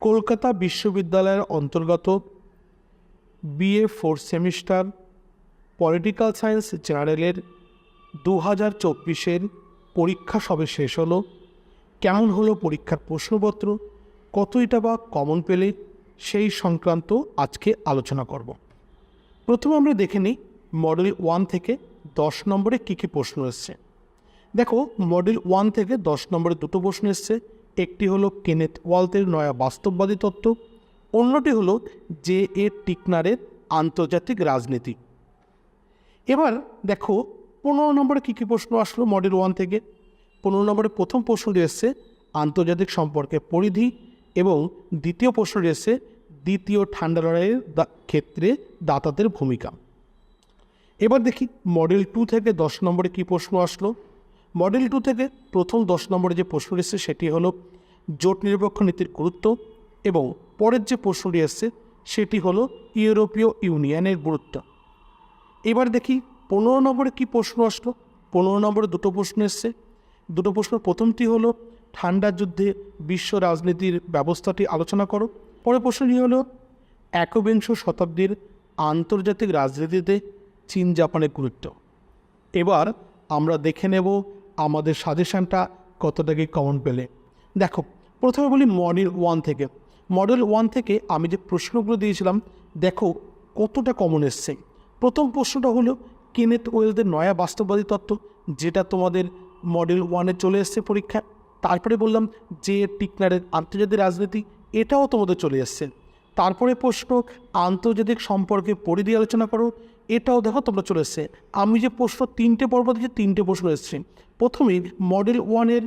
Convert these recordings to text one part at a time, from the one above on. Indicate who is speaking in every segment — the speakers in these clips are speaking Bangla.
Speaker 1: কলকাতা বিশ্ববিদ্যালয়ের অন্তর্গত BA fourth semester political science জেনারেলের দু হাজার চব্বিশের পরীক্ষা সবে শেষ হলো। কেমন হলো পরীক্ষার প্রশ্নপত্র? কতইটা বা কমন পেলে? সেই সংক্রান্ত আজকে আলোচনা করব। প্রথমে আমরা দেখে নিই মডেল ওয়ান থেকে দশ নম্বরে কী কী প্রশ্ন এসছে। দেখো মডেল ওয়ান থেকে দশ নম্বরে দুটো প্রশ্ন এসছে। একটি হলো কেনেথ ওয়ালতের নয়া বাস্তববাদী তত্ত্ব, অন্যটি হলো জে এ টিকনারের আন্তর্জাতিক রাজনীতি। এবার দেখো, পনেরো নম্বরে কী কী প্রশ্ন আসলো মডেল ওয়ান থেকে? পনেরো নম্বরে প্রথম প্রশ্নটি এসছে, আন্তর্জাতিক সম্পর্কে পরিধি এবং দ্বিতীয় প্রশ্নটি এসছে, দ্বিতীয় ঠান্ডা লড়াইয়ের ক্ষেত্রে দাতাদের ভূমিকা। এবার দেখি মডেল টু থেকে দশ নম্বরে কী প্রশ্ন আসলো? মডেল টু থেকে প্রথম দশ নম্বরে যে প্রশ্ন এসছে সেটি হলো জোট নিরপেক্ষ নীতির গুরুত্ব এবং পরের যে প্রশ্নটি এসছে সেটি হলো ইউরোপীয় ইউনিয়নের গুরুত্ব। এবার দেখি পনেরো নম্বরে কী প্রশ্ন আসলো? পনেরো নম্বরে দুটো প্রশ্ন এসছে। দুটো প্রশ্ন, প্রথমটি হলো, ঠান্ডা যুদ্ধে বিশ্ব রাজনীতির ব্যবস্থাটি আলোচনা করো। পরের প্রশ্নটি হলো, একবিংশ শতাব্দীর আন্তর্জাতিক রাজনীতিতে চীন জাপানের গুরুত্ব। এবার আমরা দেখে নেব আমাদের সাজেশানটা কতটা কি কমন পেলে? দেখো, প্রথমে বলি মডেল ওয়ান থেকে। মডেল ওয়ান থেকে আমি যে প্রশ্নগুলো দিয়েছিলাম, দেখো কতটা কমন এসছে। প্রথম প্রশ্নটা হলো কেনেথ ওয়েলদের নয়া বাস্তববাদী তত্ত্ব, যেটা তোমাদের মডেল ওয়ানে চলে এসছে পরীক্ষা তারপরে বললাম যে টিকনারের আন্তর্জাতিক রাজনীতি, এটাও তোমাদের চলে এসছে। তারপরে প্রশ্ন, আন্তর্জাতিক সম্পর্কে পরিধি আলোচনা করো। এটাও দেখো তোমরা চলে এসছে। আমি যে প্রশ্ন তিনটে পর্ব দিয়েছি তিনটে প্রশ্ন এসছে। প্রথমেই মডেল ওয়ানের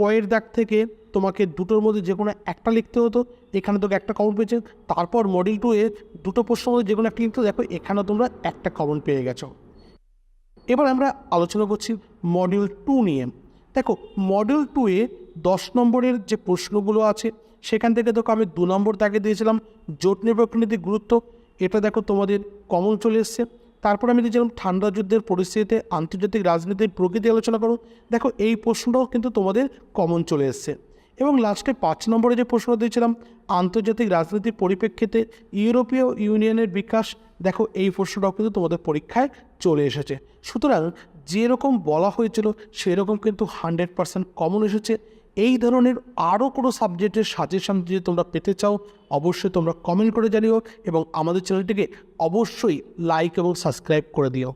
Speaker 1: কয়ের দাগ থেকে তোমাকে দুটোর মধ্যে যে কোনো একটা লিখতে হতো, এখানে তোকে একটা কমন পেয়েছে। তারপর মডেল টু এ দুটো প্রশ্নের মধ্যে যে কোনো একটা লিখতে দেখো এখানে তোমরা একটা কমন পেয়ে গেছো। এবার আমরা আলোচনা করছি মডিউল টু নিয়ে। দেখো মডিউল টুয়ে দশ নম্বরের যে প্রশ্নগুলো আছে সেখান থেকে দেখো আমি দু নম্বর তাকে দিয়েছিলাম, জোট নিরপেক্ষ গুরুত্ব। এটা দেখো তোমাদের কমন চলে এসছে। তারপর আমি দিয়েছিলাম ঠান্ডা যুদ্ধের পরিস্থিতিতে আন্তর্জাতিক রাজনীতির প্রকৃতি আলোচনা করো। দেখো এই প্রশ্নটাও কিন্তু তোমাদের কমন চলে এসছে। এবং লাস্টে পাঁচ নম্বরে যে প্রশ্ন দিয়েছিলাম, আন্তর্জাতিক রাজনীতির পরিপ্রেক্ষিতে ইউরোপীয় ইউনিয়নের বিকাশ, দেখো এই প্রশ্নটাও কিন্তু তোমাদের পরীক্ষায় চলে এসেছে। সুতরাং যেরকম বলা হয়েছিল, সেরকম কিন্তু হান্ড্রেড পার্সেন্ট কমন এসেছে। এই ধরনের আরও কোনো সাবজেক্টের সাজেশান যদি তোমরা পেতে চাও, অবশ্যই তোমরা কমেন্ট করে জানিও এবং আমাদের চ্যানেলটিকে অবশ্যই লাইক এবং সাবস্ক্রাইব করে দিও।